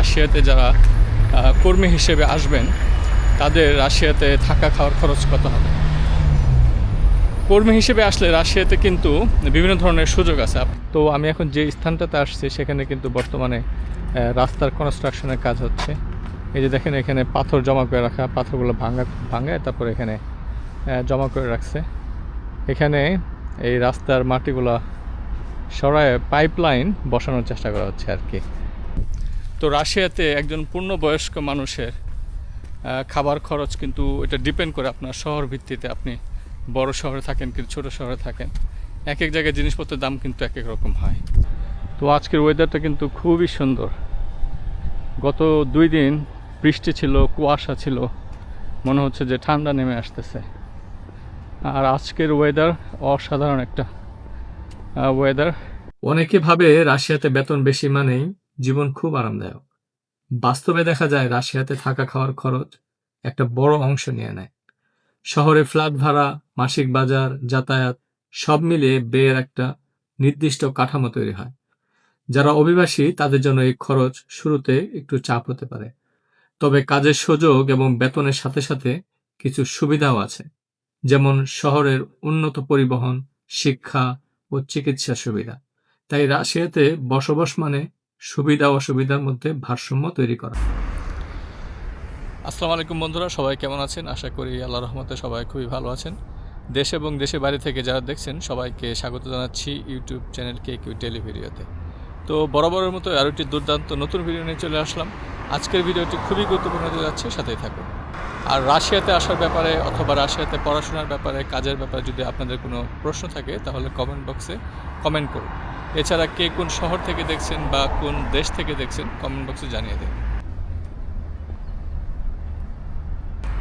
রাশিয়াতে যারা কর্মী হিসেবে আসবেন, তাদের রাশিয়াতে থাকা খাওয়ার খরচ কত হবে? কর্মী হিসেবে আসলে রাশিয়াতে কিন্তু বিভিন্ন ধরনের সুযোগ আছে। তো আমি এখন যে স্থানটাতে আসছি, সেখানে কিন্তু বর্তমানে রাস্তার কনস্ট্রাকশনের কাজ হচ্ছে। এই যে দেখেন, এখানে পাথর জমা করে রাখা, পাথরগুলো ভাঙা ভাঙায় তারপর এখানে জমা করে রাখছে। এখানে এই রাস্তার মাটিগুলো সরায় পাইপলাইন বসানোর চেষ্টা করা হচ্ছে আর কি। তো রাশিয়াতে একজন পূর্ণবয়স্ক মানুষের খাবার খরচ কিন্তু এটা ডিপেন্ড করে আপনার শহর ভিত্তিতে। আপনি বড় শহরে থাকেন কিন্তু ছোট শহরে থাকেন। এক এক জায়গায় জিনিসপত্রের দাম কিন্তু এক এক রকম হয়। তো আজকের ওয়েদারটা কিন্তু খুবই সুন্দর। গত দুই দিন বৃষ্টি ছিল, কুয়াশা ছিল, মনে হচ্ছে যে ঠান্ডা নেমে আসতেছে। আর আজকের ওয়েদার অসাধারণ একটা ওয়েদার অনেকে ভাবে রাশিয়াতে বেতন বেশি মানেই জীবন খুব আরামদায়ক। বাস্তবে দেখা যায় রাশিয়াতে থাকা খাওয়ার খরচ একটা বড় অংশ নিয়ে নেয়। শহরে ফ্ল্যাট ভাড়া, মাসিক বাজার, যাতায়াত সব মিলিয়ে ব্যয়ের একটা নির্দিষ্ট কাঠামো তৈরি হয়। যারা অভিবাসী তাদের জন্য এই খরচ শুরুতে একটু চাপ হতে পারে। তবে কাজের সুযোগ এবং বেতনের সাথে সাথে কিছু সুবিধাও আছে। যেমন শহরের উন্নত পরিবহন, শিক্ষা ও চিকিৎসা সুবিধা। তাই রাশিয়াতে বসবাস মানে সুবিধা অসুবিধার মধ্যে ভারসাম্য তৈরি করা। আসসালামু আলাইকুম বন্ধুরা, সবাই কেমন আছেন? আশা করি আল্লাহ রহমতে সবাই খুবই ভালো আছেন। দেশ এবং দেশের বাইরে থেকে যারা দেখছেন, সবাইকে স্বাগত জানাচ্ছি ইউটিউব চ্যানেল কে কিউ টেলিভিডিওতে তো বরাবরের মতো আরও একটি দুর্দান্ত নতুন ভিডিও নিয়ে চলে আসলাম। আজকের ভিডিওটি খুবই গুরুত্বপূর্ণ হতে যাচ্ছে, সাথেই থাকুন। আর রাশিয়াতে আসার ব্যাপারে অথবা রাশিয়াতে পড়াশোনার ব্যাপারে, কাজের ব্যাপারে যদি আপনাদের কোনো প্রশ্ন থাকে, তাহলে কমেন্ট বক্সে কমেন্ট করুন। এছাড়া কে কোন শহর থেকে দেখছেন বা কোন দেশ থেকে দেখছেন কমেন্ট বক্সে জানিয়ে দেন।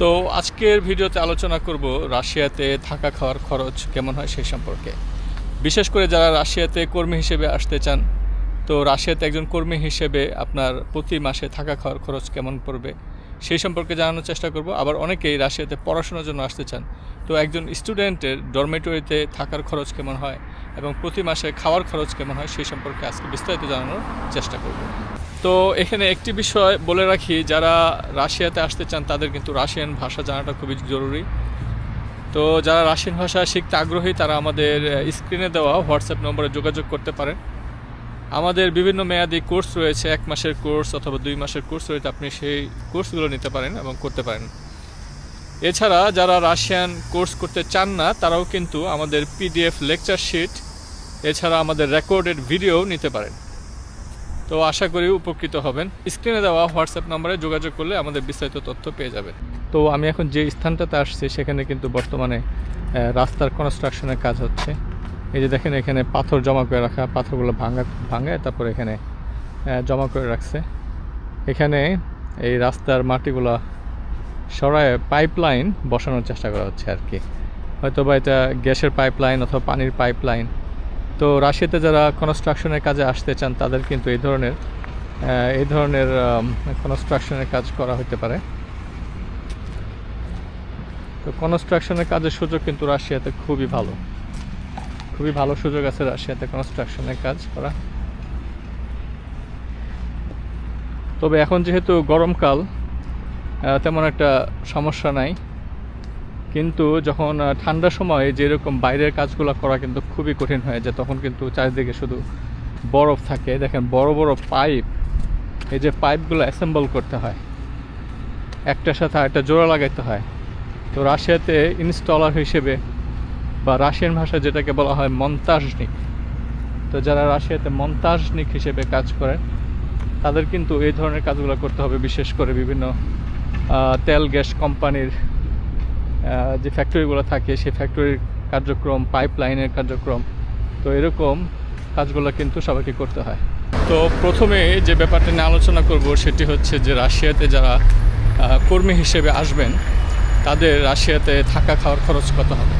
তো আজকের ভিডিওতে আলোচনা করব রাশিয়াতে থাকা খাওয়ার খরচ কেমন হয় সেই সম্পর্কে। বিশেষ করে যারা রাশিয়াতে কর্মী হিসেবে আসতে চান, তো রাশিয়াতে একজন কর্মী হিসেবে আপনার প্রতি মাসে থাকা খাওয়ার খরচ কেমন পড়বে সেই সম্পর্কে জানানোর চেষ্টা করব। আবার অনেকেই রাশিয়াতে পড়াশোনার জন্য আসতে চান, তো একজন স্টুডেন্টের ডরমেটরিতে থাকার খরচ কেমন হয় এবং প্রতি মাসে খাওয়ার খরচ কেমন হয় সেই সম্পর্কে আজকে বিস্তারিত জানানোর চেষ্টা করব। তো এখানে একটি বিষয় বলে রাখি, যারা রাশিয়াতে আসতে চান তাদের কিন্তু রাশিয়ান ভাষা জানাটা খুবই জরুরি। তো যারা রাশিয়ান ভাষা শিখতে আগ্রহী তারা আমাদের স্ক্রিনে দেওয়া হোয়াটসঅ্যাপ নম্বরে যোগাযোগ করতে পারেন। আমাদের বিভিন্ন মেয়াদি কোর্স রয়েছে, এক মাসের কোর্স অথবা দুই মাসের কোর্স রয়েছে, আপনি সেই কোর্সগুলো নিতে পারেন এবং করতে পারেন। এছাড়া যারা রাশিয়ান কোর্স করতে চান না, তারাও কিন্তু আমাদের পিডিএফ লেকচার শিট এছাড়া আমাদের রেকর্ডেড ভিডিও নিতে পারেন। তো আশা করি উপকৃত হবেন। স্ক্রিনে দেওয়া হোয়াটসঅ্যাপ নম্বরে যোগাযোগ করলে আমাদের বিস্তারিত তথ্য পেয়ে যাবেন। তো আমি এখন যে স্থানটাতে আসছি, সেখানে কিন্তু বর্তমানে রাস্তার কনস্ট্রাকশনের কাজ হচ্ছে। এই যে দেখেন, এখানে পাথর জমা করে রাখা, পাথরগুলো ভাঙা, ভাঙায় তারপর এখানে জমা করে রাখছে। এখানে এই রাস্তার মাটিগুলো সরায় পাইপলাইন বসানোর চেষ্টা করা হচ্ছে আর কি। হয়তো বা এটা গ্যাসের পাইপলাইন অথবা পানির পাইপলাইন তো রাশিয়াতে যারা কনস্ট্রাকশনের কাজে আসতে চান, তাদের কিন্তু এই ধরনের এই ধরনের কনস্ট্রাকশনের কাজ করা হতে পারে। তো কনস্ট্রাকশনের কাজের সুযোগ কিন্তু রাশিয়াতে খুবই ভালো। খুবই ভালো সুযোগ আছে রাশিয়াতে কনস্ট্রাকশনের কাজ করা। তবে এখন যেহেতু গরমকাল তেমন একটা সমস্যা নাই। কিন্তু যখন ঠান্ডার সময় যেরকম বাইরের কাজগুলো করা কিন্তু খুবই কঠিন হয়ে যায়, তখন কিন্তু চারিদিকে শুধু বরফ থাকে। দেখেন, বড় বড় পাইপ, এই যে পাইপগুলো অ্যাসেম্বল করতে হয়, একটার সাথে একটা জোড়া লাগাইতে হয়। তো রাশিয়াতে ইনস্টলার হিসেবে বা রাশিয়ান ভাষায় যেটাকে বলা হয় মন্তাজনিক। তো যারা রাশিয়াতে মন্তাজনিক হিসেবে কাজ করেন, তাদের কিন্তু এই ধরনের কাজগুলো করতে হবে, বিশেষ করে বিভিন্ন তেল গ্যাস কোম্পানির যে ফ্যাক্টরিগুলো থাকে, সেই ফ্যাক্টরির কার্যক্রম পাইপ লাইনের কার্যক্রম, তো এরকম কাজগুলো কিন্তু সবাইকে করতে হয়। তো প্রথমে যে ব্যাপারটা নিয়ে আলোচনা করব, সেটি হচ্ছে যে রাশিয়াতে যারা কর্মী হিসেবে আসবেন, তাদের রাশিয়াতে থাকা খাওয়ার খরচ কত হবে?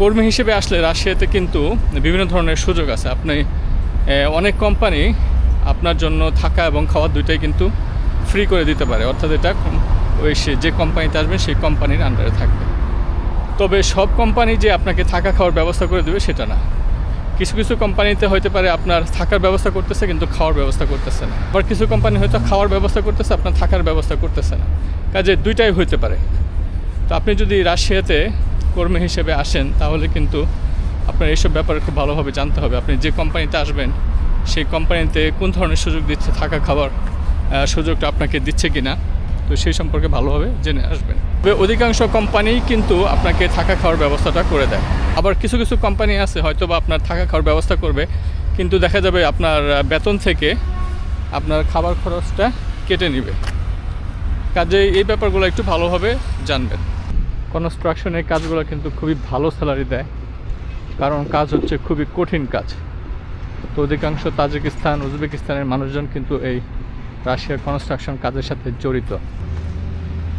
কর্মী হিসেবে আসলে রাশিয়াতে কিন্তু বিভিন্ন ধরনের সুযোগ আছে। আপনি অনেক কোম্পানি আপনার জন্য থাকা এবং খাওয়া দুইটাই কিন্তু ফ্রি করে দিতে পারে। অর্থাৎ এটা ওই সে যে কোম্পানিতে আসবেন সেই কোম্পানির আন্ডারে থাকবে। তবে সব কোম্পানি যে আপনাকে থাকা খাওয়ার ব্যবস্থা করে দেবে, সেটা না। কিছু কিছু কোম্পানিতে হতে পারে আপনার থাকার ব্যবস্থা করতেছে, কিন্তু খাওয়ার ব্যবস্থা করতেছে না। আবার কিছু কোম্পানি হয়তো খাওয়ার ব্যবস্থা করতেছে, আপনার থাকার ব্যবস্থা করতেছে না। কাজে দুইটাই হইতে পারে। তো আপনি যদি রাশিয়াতে কর্মী হিসেবে আসেন, তাহলে কিন্তু আপনার এইসব ব্যাপারে খুব ভালোভাবে জানতে হবে। আপনি যে কোম্পানিতে আসবেন, সেই কোম্পানিতে কোন ধরনের সুযোগ দিচ্ছে থাকা খাবার সুযোগটা আপনাকে দিচ্ছে কি না তো সেই সম্পর্কে ভালোভাবে জেনে আসবেন। তবে অধিকাংশ কোম্পানি কিন্তু আপনাকে থাকা খাওয়ার ব্যবস্থাটা করে দেয়। আবার কিছু কিছু কোম্পানি আছে হয়তো বা আপনার থাকা খাওয়ার ব্যবস্থা করবে, কিন্তু দেখা যাবে আপনার বেতন থেকে আপনার খাবার খরচটা কেটে নেবে। কাজে এই ব্যাপারগুলো একটু ভালোভাবে জানবেন। কনস্ট্রাকশনের কাজগুলো কিন্তু খুবই ভালো স্যালারি দেয়, কারণ কাজ হচ্ছে খুবই কঠিন কাজ। তো অধিকাংশ তাজিকিস্তান, উজবেকিস্তানের মানুষজন কিন্তু এই রাশিয়ার কনস্ট্রাকশন কাজের সাথে জড়িত।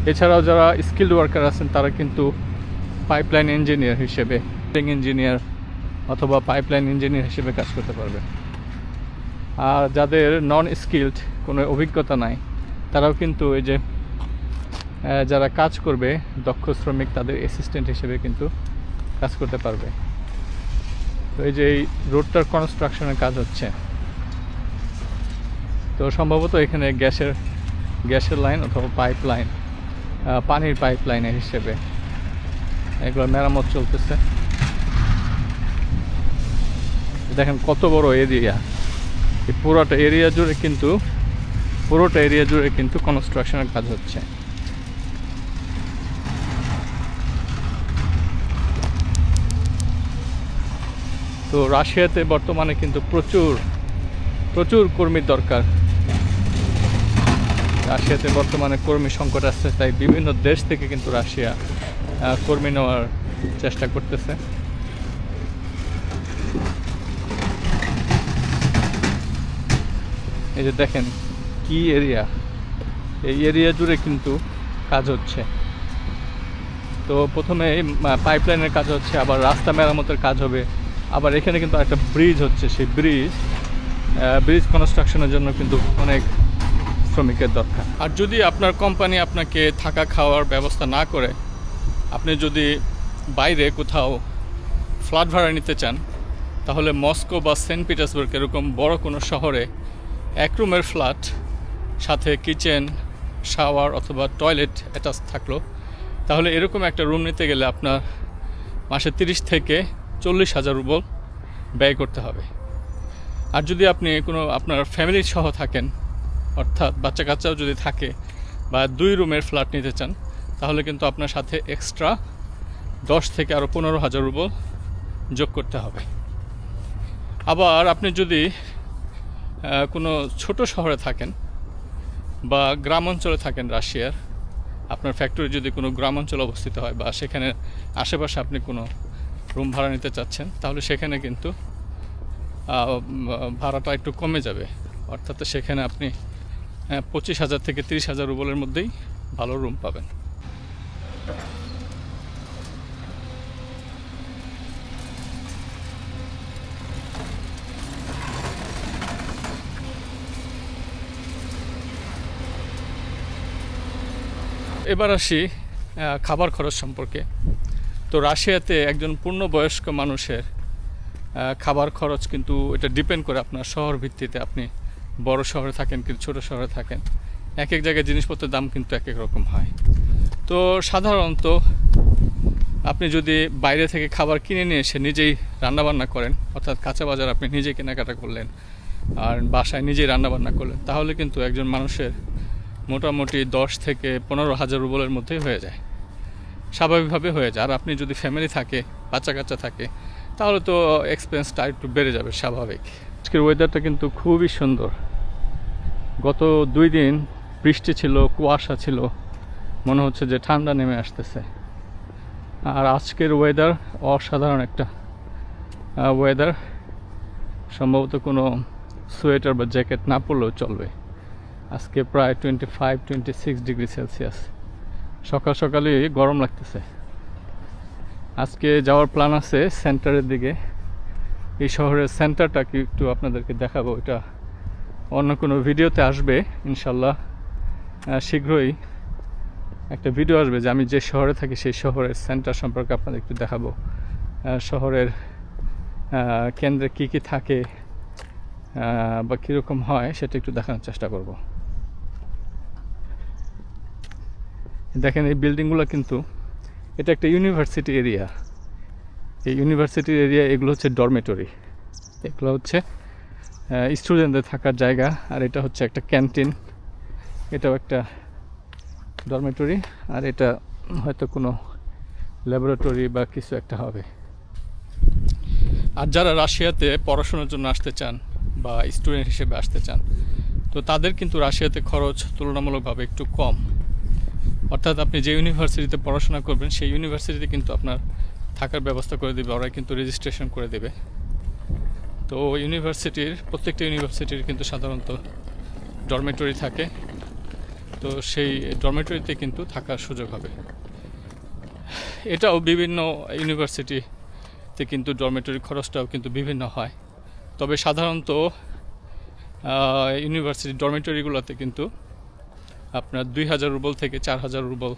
এছাড়াও যারা স্কিল্ড ওয়ার্কার আছেন, তারা কিন্তু পাইপলাইন ইঞ্জিনিয়ার হিসেবে ইঞ্জিনিয়ার অথবা পাইপলাইন ইঞ্জিনিয়ার হিসেবে কাজ করতে পারবে। আর যাদের নন স্কিল্ড কোনো অভিজ্ঞতা নাই, তারাও কিন্তু এই যে যারা কাজ করবে, দক্ষ শ্রমিক, তাদের অ্যাসিস্ট্যান্ট হিসেবে কিন্তু কাজ করতে পারবে। তো এই যে এই রোডটার কনস্ট্রাকশনের কাজ হচ্ছে। তো সম্ভবত এখানে গ্যাসের গ্যাসের লাইন অথবা পাইপ লাইন পানির পাইপ লাইনের হিসেবে। এগুলো মেরামত চলতেছে। দেখেন কত বড় এরিয়া এই পুরোটা এরিয়া জুড়ে কিন্তু, পুরোটা এরিয়া জুড়ে কিন্তু কনস্ট্রাকশনের কাজ হচ্ছে। তো রাশিয়াতে বর্তমানে কিন্তু প্রচুর প্রচুর কর্মীর দরকার। রাশিয়াতে বর্তমানে কর্মী সংকট আসছে তাই বিভিন্ন দেশ থেকে কিন্তু রাশিয়া কর্মী নেওয়ার চেষ্টা করতেছে। এই যে দেখেন কি এরিয়া, এই এরিয়া জুড়ে কিন্তু কাজ হচ্ছে। তো প্রথমে পাইপলাইনের কাজ হচ্ছে, আবার রাস্তা মেরামতের কাজ হবে, আবার এখানে কিন্তু একটা ব্রিজ হচ্ছে। সেই ব্রিজ ব্রিজ কনস্ট্রাকশনের জন্য কিন্তু অনেক শ্রমিকের দরকার। আর যদি আপনার কোম্পানি আপনাকে থাকা খাওয়ার ব্যবস্থা না করে, আপনি যদি বাইরে কোথাও ফ্ল্যাট ভাড়া নিতে চান, তাহলে মস্কো বা সেন্ট পিটার্সবার্গ এরকম বড় কোনো শহরে এক রুমের ফ্ল্যাট, সাথে কিচেন, শাওয়ার অথবা টয়লেট অ্যাটাচ থাকল, তাহলে এরকম একটা রুম নিতে গেলে আপনার মাসে তিরিশ থেকে চল্লিশ হাজার রুবল ব্যয় করতে হবে। আর যদি আপনি কোনো আপনার ফ্যামিলি সহ থাকেন অর্থাৎ বাচ্চা কাচ্চাও যদি থাকে বা দুই রুমের ফ্ল্যাট নিতে চান, তাহলে কিন্তু আপনার সাথে এক্সট্রা দশ থেকে আরও পনেরো হাজার রুবল যোগ করতে হবে। আবার আপনি যদি কোনো ছোট শহরে থাকেন বা গ্রাম অঞ্চলে থাকেন রাশিয়ার, আপনার ফ্যাক্টরি যদি কোনো গ্রাম অঞ্চলে অবস্থিত হয় বা সেখানে আশেপাশে আপনি কোনো রুম ভাড়া নিতে চাচ্ছেন, তাহলে সেখানে কিন্তু ভাড়াটা একটু কমে যাবে। অর্থাৎ সেখানে আপনি পঁচিশ হাজার থেকে তিরিশ হাজার রুবলের মধ্যেই ভালো রুম পাবেন। এবার আসি খাবার খরচ সম্পর্কে। তো রাশিয়াতে একজন পূর্ণবয়স্ক মানুষের খাবার খরচ কিন্তু এটা ডিপেন্ড করে আপনার শহর ভিত্তিতে আপনি বড় শহরে থাকেন কিন্তু ছোট শহরে থাকেন, এক এক জায়গায় জিনিসপত্রের দাম কিন্তু এক এক রকম হয়। তো সাধারণত আপনি যদি বাইরে থেকে খাবার কিনে নিয়ে এসে নিজেই রান্নাবান্না করেন, অর্থাৎ কাঁচা বাজার আপনি নিজে কেনাকাটা করলেন আর বাসায় নিজেই রান্নাবান্না করলেন, তাহলে কিন্তু একজন মানুষের মোটামুটি দশ থেকে পনেরো হাজার রুবলের মধ্যেই হয়ে যায়। স্বাভাবিকভাবে হয়ে যায়। আর আপনি যদি ফ্যামিলি থাকে বাচ্চা কাচ্চা থাকে, তাহলে তো এক্সপেন্সটা একটু বেড়ে যাবে স্বাভাবিক। আজকের ওয়েদারটা কিন্তু খুবই সুন্দর। গত দুই দিন বৃষ্টি ছিল, কুয়াশা ছিল, মনে হচ্ছে যে ঠান্ডা নেমে আসতেছে। আর আজকের ওয়েদার অসাধারণ একটা ওয়েদার সম্ভবত কোনো সোয়েটার বা জ্যাকেট না পরলেও চলবে। আজকে প্রায় twenty five twenty six degree Celsius সকাল সকালই গরম লাগতেছে। আজকে যাওয়ার প্ল্যান আছে সেন্টারের দিকে। এই শহরের সেন্টারটা কি একটু আপনাদেরকে দেখাবো, এটা অন্য কোনো ভিডিওতে আসবে, ইনশাল্লাহ শীঘ্রই একটা ভিডিও আসবে যে আমি যে শহরে থাকি সেই শহরের সেন্টার সম্পর্কে আপনাদের একটু দেখাবো। শহরের কেন্দ্রে কী কী থাকে বা কীরকম হয় সেটা একটু দেখানোর চেষ্টা করব। দেখেন এই বিল্ডিংগুলো কিন্তু, এটা একটা ইউনিভার্সিটি এরিয়া এই ইউনিভার্সিটির এরিয়া এগুলো হচ্ছে ডরমেটরি এগুলো হচ্ছে স্টুডেন্টদের থাকার জায়গা, আর এটা হচ্ছে একটা ক্যান্টিন এটাও একটা ডরমেটরি আর এটা হয়তো কোনো ল্যাবরেটরি বা কিছু একটা হবে। আর যারা রাশিয়াতে পড়াশোনার জন্য আসতে চান বা স্টুডেন্ট হিসেবে আসতে চান, তো তাদের কিন্তু রাশিয়াতে খরচ তুলনামূলকভাবে একটু কম। অর্থাৎ আপনি যে ইউনিভার্সিটিতে পড়াশোনা করবেন, সেই ইউনিভার্সিটিতে কিন্তু আপনার থাকার ব্যবস্থা করে দেবে ওরা কিন্তু রেজিস্ট্রেশন করে দেবে। তো ইউনিভার্সিটির, প্রত্যেকটা ইউনিভার্সিটির কিন্তু সাধারণত ডরমেটরি থাকে। তো সেই ডরমেটরিতে কিন্তু থাকার সুযোগ হবে। এটাও বিভিন্ন ইউনিভার্সিটিতে কিন্তু ডরমেটরি খরচটাও কিন্তু বিভিন্ন হয়। তবে সাধারণত ইউনিভার্সিটি ডরমেটরিগুলোতে কিন্তু আপনার দুই হাজার রুবল থেকে চার হাজার রুবল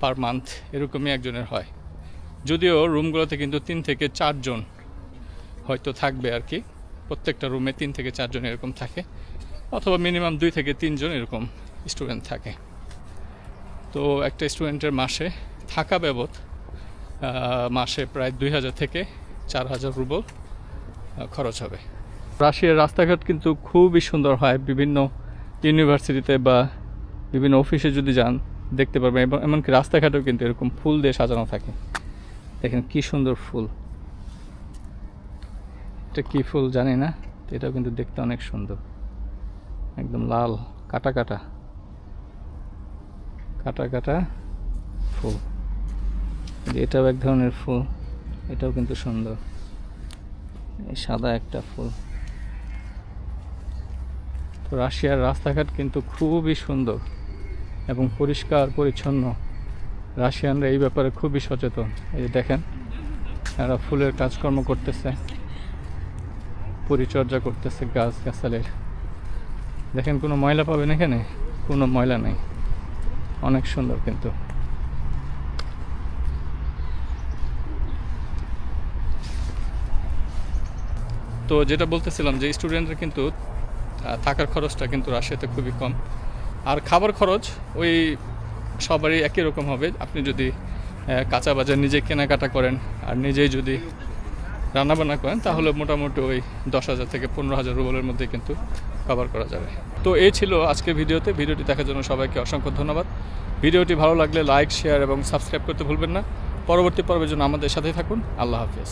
পার মান্থ এরকমই একজনের হয়। যদিও রুমগুলোতে কিন্তু তিন থেকে চারজন হয়তো থাকবে আর কি। প্রত্যেকটা রুমে তিন থেকে চারজন এরকম থাকে, অথবা মিনিমাম দুই থেকে তিনজন এরকম স্টুডেন্ট থাকে। তো একটা স্টুডেন্টের মাসে থাকা বাবদ মাসে প্রায় দুই হাজার থেকে চার হাজার রুবল খরচ হবে। রাশিয়ার রাস্তাঘাট কিন্তু খুবই সুন্দর হয়। বিভিন্ন ইউনিভার্সিটিতে বা বিভিন্ন অফিসে যদি যান, দেখতে পারবেন। এবং এমনকি রাস্তাঘাটেও কিন্তু এরকম ফুল দিয়ে সাজানো থাকে। দেখেন কি সুন্দর ফুল। এটা কি ফুল জানি না, তো এটাও কিন্তু দেখতে অনেক সুন্দর। একদম লাল, কাটা কাটা। কাটা কাটা ফুল। এটাও এক ধরনের ফুল, এটাও কিন্তু সুন্দর। এই সাদা একটা ফুল। তো রাশিয়ার রাস্তাঘাট কিন্তু খুবই সুন্দর এবং পরিষ্কার, পরিচ্ছন্ন। রাশিয়ানরা এই ব্যাপারে খুবই সচেতন। এই দেখেন, এরা ফুলের কাজকর্ম করতেছে, পরিচর্যা করতেছে গাছ গাছালের। দেখেন, কোনো ময়লা পাবেন এখানে? কোনো ময়লা নেই। অনেক সুন্দর কিন্তু। তো যেটা বলতেছিলাম যে, স্টুডেন্টরা কিন্তু থাকার খরচটা কিন্তু রাশিয়াতে খুবই কম। আর খাবার খরচ, ওই সবারই একই রকম হবে। আপনি যদি কাঁচা বাজার নিজে কেনাকাটা করেন আর নিজেই যদি রান্নাবান্না করেন, তাহলে মোটামুটি ওই দশ হাজার থেকে পনেরো হাজার রুবলের মধ্যে কিন্তু কভার করা যাবে। তো এই ছিল আজকের ভিডিওতে। ভিডিওটি দেখার জন্য সবাইকে অসংখ্য ধন্যবাদ। ভিডিওটি ভালো লাগলে লাইক শেয়ার এবং সাবস্ক্রাইব করতে ভুলবেন না। পরবর্তী পর্বের জন্য আমাদের সাথেই থাকুন। আল্লাহ হাফিজ।